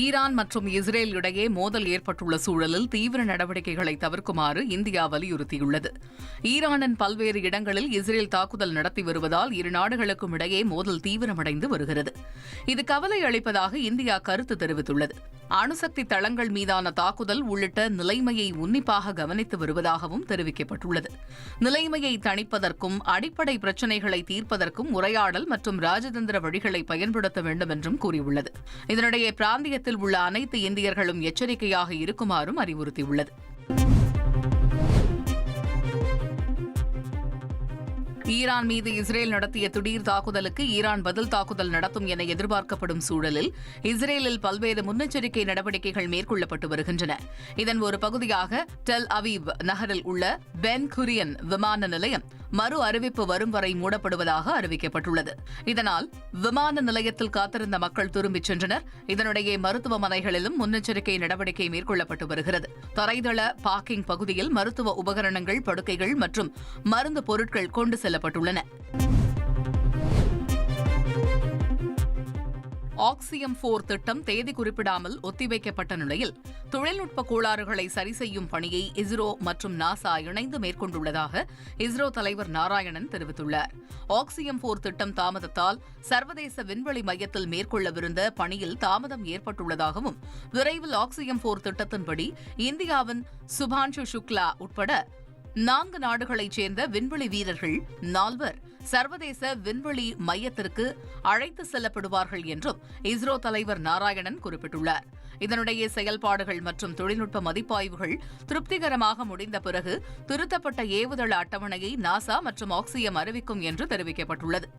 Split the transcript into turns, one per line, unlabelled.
Iran மற்றும் Israel இடையே மோதல் ஏற்பட்டுள்ள சூழலில் தீவிர நடவடிக்கைகளை தவிர்க்குமாறு இந்தியா வலியுறுத்தியுள்ளது. ஈரானின் பல்வேறு இடங்களில் இஸ்ரேல் தாக்குதல் நடத்தி வருவதால் இரு நாடுகளுக்கும் இடையே மோதல் தீவிரமடைந்து வருகிறது. இது கவலை அளிப்பதாக இந்தியா கருத்து தெரிவித்துள்ளது. அணுசக்தி தளங்கள் மீதான தாக்குதல் உள்ளிட்ட நிலைமையை உன்னிப்பாக கவனித்து வருவதாகவும் தெரிவிக்கப்பட்டுள்ளது. நிலைமையை தணிப்பதற்கும் அடிப்படை பிரச்சினைகளை தீர்ப்பதற்கும் உரையாடல் மற்றும் ராஜதந்திர வழிகளை பயன்படுத்த வேண்டும் என்றும் கூறியுள்ளது. இதனிடையே பிராந்தியத்தில் உள்ள அனைத்து இந்தியர்களும் எச்சரிக்கையாக இருக்குமாறும் அறிவுறுத்தியுள்ளது. ஈரான் மீது இஸ்ரேல் நடத்திய திடீர் தாக்குதலுக்கு ஈரான் பதில் தாக்குதல் நடத்தும் என எதிர்பார்க்கப்படும் சூழலில் இஸ்ரேலில் பல்வேறு முன்னெச்சரிக்கை நடவடிக்கைகள் மேற்கொள்ளப்பட்டு வருகின்றன. இதன் ஒரு பகுதியாக டெல் அவீவ் நகரில் உள்ள பென் குரியன் விமான நிலையம் மறு அறிவிப்பு வரும் வரை மூடப்படுவதாக அறிவிக்கப்பட்டுள்ளது. இதனால் விமான நிலையத்தில் காத்திருந்த மக்கள் திரும்பிச் சென்றனர். இதனிடையே மருத்துவமனைகளிலும் முன்னெச்சரிக்கை நடவடிக்கை மேற்கொள்ளப்பட்டு வருகிறது. தரைதள பார்க்கிங் பகுதியில் மருத்துவ உபகரணங்கள் படுக்கைகள் மற்றும் மருந்து பொருட்கள் கொண்டு செல்லப்பட்டுள்ளன. ஆக்சியம் போர் திட்டம் தேதி குறிப்பிடாமல் ஒத்திவைக்கப்பட்ட நிலையில் தொழில்நுட்ப கோளாறுகளை சரி செய்யும் பணியை இஸ்ரோ மற்றும் நாசா இணைந்து மேற்கொண்டுள்ளதாக இஸ்ரோ தலைவர் நாராயணன் தெரிவித்துள்ளார். ஆக்சியம் போர் திட்டம் தாமதத்தால் சர்வதேச விண்வெளி மையத்தில் மேற்கொள்ளவிருந்த பணியில் தாமதம் ஏற்பட்டுள்ளதாகவும் விரைவில் ஆக்சியம் போர் திட்டத்தின்படி இந்தியாவின் சுபான்ஷு சுக்லா உட்பட நான்கு நாடுகளைச் சேர்ந்த விண்வெளி வீரர்கள் நால்வர் சர்வதேச விண்வெளி மையத்திற்கு அழைத்து செல்லப்படுவார்கள் என்றும் இஸ்ரோ தலைவர் நாராயணன் குறிப்பிட்டுள்ளார். இதனுடைய செயல்பாடுகள் மற்றும் தொழில்நுட்ப மதிப்பாய்வுகள் திருப்திகரமாக முடிந்த பிறகு திருத்தப்பட்ட ஏவுதள அட்டவணையை நாசா மற்றும் ஆக்சியம் அறிவிக்கும் என்று தெரிவிக்கப்பட்டுள்ளது.